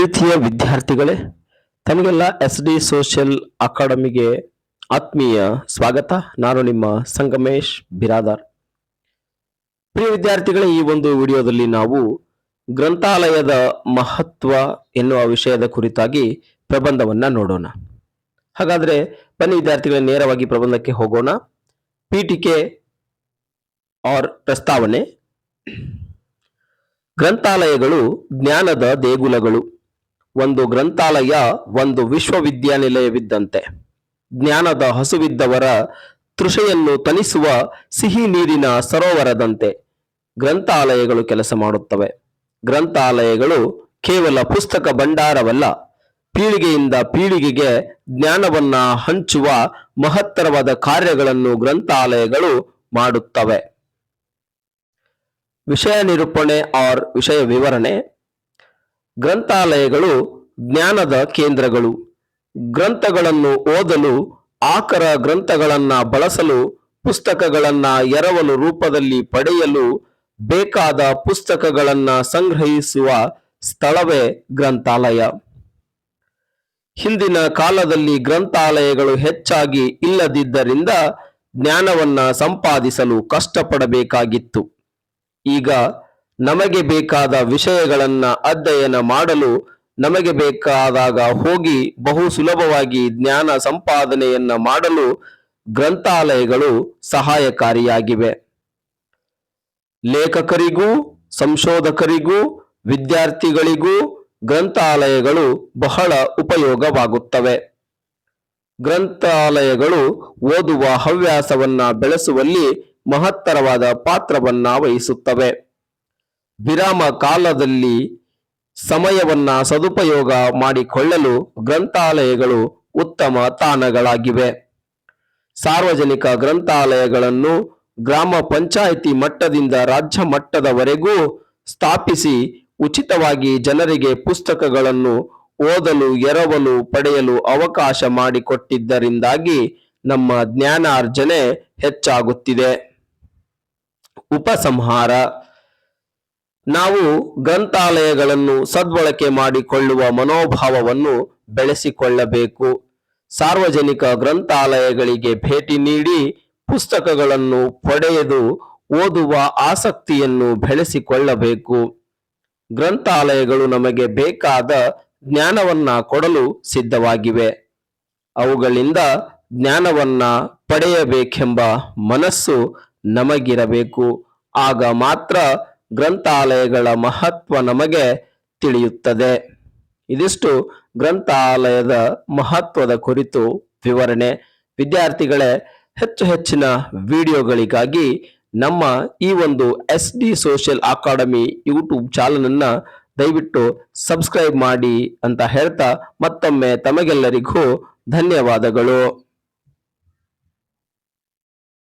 ಪ್ರೀತಿಯ ವಿದ್ಯಾರ್ಥಿಗಳೇ, ತಮಗೆಲ್ಲ ಎಸ್ ಡಿ ಸೋಷಿಯಲ್ ಅಕಾಡೆಮಿಗೆ ಆತ್ಮೀಯ ಸ್ವಾಗತ. ನಾನು ನಿಮ್ಮ ಸಂಗಮೇಶ್ ಬಿರಾದಾರ್. ಪ್ರಿಯ ವಿದ್ಯಾರ್ಥಿಗಳೇ, ಈ ಒಂದು ವಿಡಿಯೋದಲ್ಲಿ ನಾವು ಗ್ರಂಥಾಲಯದ ಮಹತ್ವ ಎನ್ನುವ ವಿಷಯದ ಕುರಿತಾಗಿ ಪ್ರಬಂಧವನ್ನ ನೋಡೋಣ. ಹಾಗಾದ್ರೆ ಬನ್ನಿ ವಿದ್ಯಾರ್ಥಿಗಳೇ, ನೇರವಾಗಿ ಪ್ರಬಂಧಕ್ಕೆ ಹೋಗೋಣ. ಪೀಠಿಕೆ ಆರ್ ಪ್ರಸ್ತಾವನೆ. ಗ್ರಂಥಾಲಯಗಳು ಜ್ಞಾನದ ದೇಗುಲಗಳು. ಒಂದು ಗ್ರಂಥಾಲಯ ಒಂದು ವಿಶ್ವವಿದ್ಯಾನಿಲಯವಿದ್ದಂತೆ. ಜ್ಞಾನದ ಹಸುವಿದ್ದವರ ತೃಷೆಯನ್ನು ತನಿಸುವ ಸಿಹಿ ನೀರಿನ ಸರೋವರದಂತೆ ಗ್ರಂಥಾಲಯಗಳು ಕೆಲಸ ಮಾಡುತ್ತವೆ. ಗ್ರಂಥಾಲಯಗಳು ಕೇವಲ ಪುಸ್ತಕ ಭಂಡಾರವಲ್ಲ, ಪೀಳಿಗೆಯಿಂದ ಪೀಳಿಗೆಗೆ ಜ್ಞಾನವನ್ನ ಹಂಚುವ ಮಹತ್ತರವಾದ ಕಾರ್ಯಗಳನ್ನು ಗ್ರಂಥಾಲಯಗಳು ಮಾಡುತ್ತವೆ. ವಿಷಯ ನಿರೂಪಣೆ ಆರ್ ವಿಷಯ ವಿವರಣೆ ಗ್ರಂಥಾಲಯಗಳು ಜ್ಞಾನದ ಕೇಂದ್ರಗಳು. ಗ್ರಂಥಗಳನ್ನು ಓದಲು, ಆಕರ ಗ್ರಂಥಗಳನ್ನು ಬಳಸಲು, ಪುಸ್ತಕಗಳನ್ನು ಎರವಲು ರೂಪದಲ್ಲಿ ಪಡೆಯಲು ಬೇಕಾದ ಪುಸ್ತಕಗಳನ್ನು ಸಂಗ್ರಹಿಸುವ ಸ್ಥಳವೇ ಗ್ರಂಥಾಲಯ. ಹಿಂದಿನ ಕಾಲದಲ್ಲಿ ಗ್ರಂಥಾಲಯಗಳು ಹೆಚ್ಚಾಗಿ ಇಲ್ಲದಿದ್ದರಿಂದ ಜ್ಞಾನವನ್ನು ಸಂಪಾದಿಸಲು ಕಷ್ಟಪಡಬೇಕಾಗಿತ್ತು. ಈಗ ನಮಗೆ ಬೇಕಾದ ವಿಷಯಗಳನ್ನು ಅಧ್ಯಯನ ಮಾಡಲು ನಮಗೆ ಬೇಕಾದಾಗ ಹೋಗಿ ಬಹು ಸುಲಭವಾಗಿ ಜ್ಞಾನ ಸಂಪಾದನೆಯನ್ನ ಮಾಡಲು ಗ್ರಂಥಾಲಯಗಳು ಸಹಾಯಕಾರಿಯಾಗಿವೆ. ಲೇಖಕರಿಗೂ, ಸಂಶೋಧಕರಿಗೂ, ವಿದ್ಯಾರ್ಥಿಗಳಿಗೂ ಗ್ರಂಥಾಲಯಗಳು ಬಹಳ ಉಪಯೋಗವಾಗುತ್ತವೆ. ಗ್ರಂಥಾಲಯಗಳು ಓದುವ ಹವ್ಯಾಸವನ್ನ ಬೆಳೆಸುವಲ್ಲಿ ಮಹತ್ತರವಾದ ಪಾತ್ರವನ್ನ ವಹಿಸುತ್ತವೆ. ವಿರಾಮ ಕಾಲದಲ್ಲಿ ಸಮಯವನ್ನ ಸದುಪಯೋಗ ಮಾಡಿಕೊಳ್ಳಲು ಗ್ರಂಥಾಲಯಗಳು ಉತ್ತಮ ತಾಣಗಳಾಗಿವೆ. ಸಾರ್ವಜನಿಕ ಗ್ರಂಥಾಲಯಗಳನ್ನು ಗ್ರಾಮ ಪಂಚಾಯಿತಿ ಮಟ್ಟದಿಂದ ರಾಜ್ಯ ಮಟ್ಟದವರೆಗೂ ಸ್ಥಾಪಿಸಿ ಉಚಿತವಾಗಿ ಜನರಿಗೆ ಪುಸ್ತಕಗಳನ್ನು ಓದಲು, ಎರವಲು ಪಡೆಯಲು ಅವಕಾಶ ಮಾಡಿಕೊಟ್ಟಿದ್ದರಿಂದಾಗಿ ನಮ್ಮ ಜ್ಞಾನಾರ್ಜನೆ ಹೆಚ್ಚಾಗುತ್ತಿದೆ. ಉಪಸಂಹಾರ ನಾವು ಗ್ರಂಥಾಲಯಗಳನ್ನು ಸದ್ಬಳಕೆ ಮಾಡಿಕೊಳ್ಳುವ ಮನೋಭಾವವನ್ನು ಬೆಳೆಸಿಕೊಳ್ಳಬೇಕು. ಸಾರ್ವಜನಿಕ ಗ್ರಂಥಾಲಯಗಳಿಗೆ ಭೇಟಿ ನೀಡಿ ಪುಸ್ತಕಗಳನ್ನು ಪಡೆಯದು ಓದುವ ಆಸಕ್ತಿಯನ್ನು ಬೆಳೆಸಿಕೊಳ್ಳಬೇಕು. ಗ್ರಂಥಾಲಯಗಳು ನಮಗೆ ಬೇಕಾದ ಜ್ಞಾನವನ್ನ ಕೊಡಲು ಸಿದ್ಧವಾಗಿವೆ. ಅವುಗಳಿಂದ ಜ್ಞಾನವನ್ನ ಪಡೆಯಬೇಕೆಂಬ ಮನಸ್ಸು ನಮಗಿರಬೇಕು. ಆಗ ಮಾತ್ರ ಗ್ರಂಥಾಲಯಗಳ ಮಹತ್ವ ನಮಗೆ ತಿಳಿಯುತ್ತದೆ. ಇದಿಷ್ಟು ಗ್ರಂಥಾಲಯದ ಮಹತ್ವದ ಕುರಿತು ವಿವರಣೆ. ವಿದ್ಯಾರ್ಥಿಗಳೇ, ಹೆಚ್ಚು ಹೆಚ್ಚಿನ ವಿಡಿಯೋಗಳಿಗಾಗಿ ನಮ್ಮ ಈ ಒಂದು S D social academy YouTube ಚಾನಲನ್ನು ದಯವಿಟ್ಟು ಸಬ್ಸ್ಕ್ರೈಬ್ ಮಾಡಿ ಅಂತ ಹೇಳ್ತಾ ಮತ್ತೊಮ್ಮೆ ತಮಗೆಲ್ಲರಿಗೂ ಧನ್ಯವಾದಗಳು.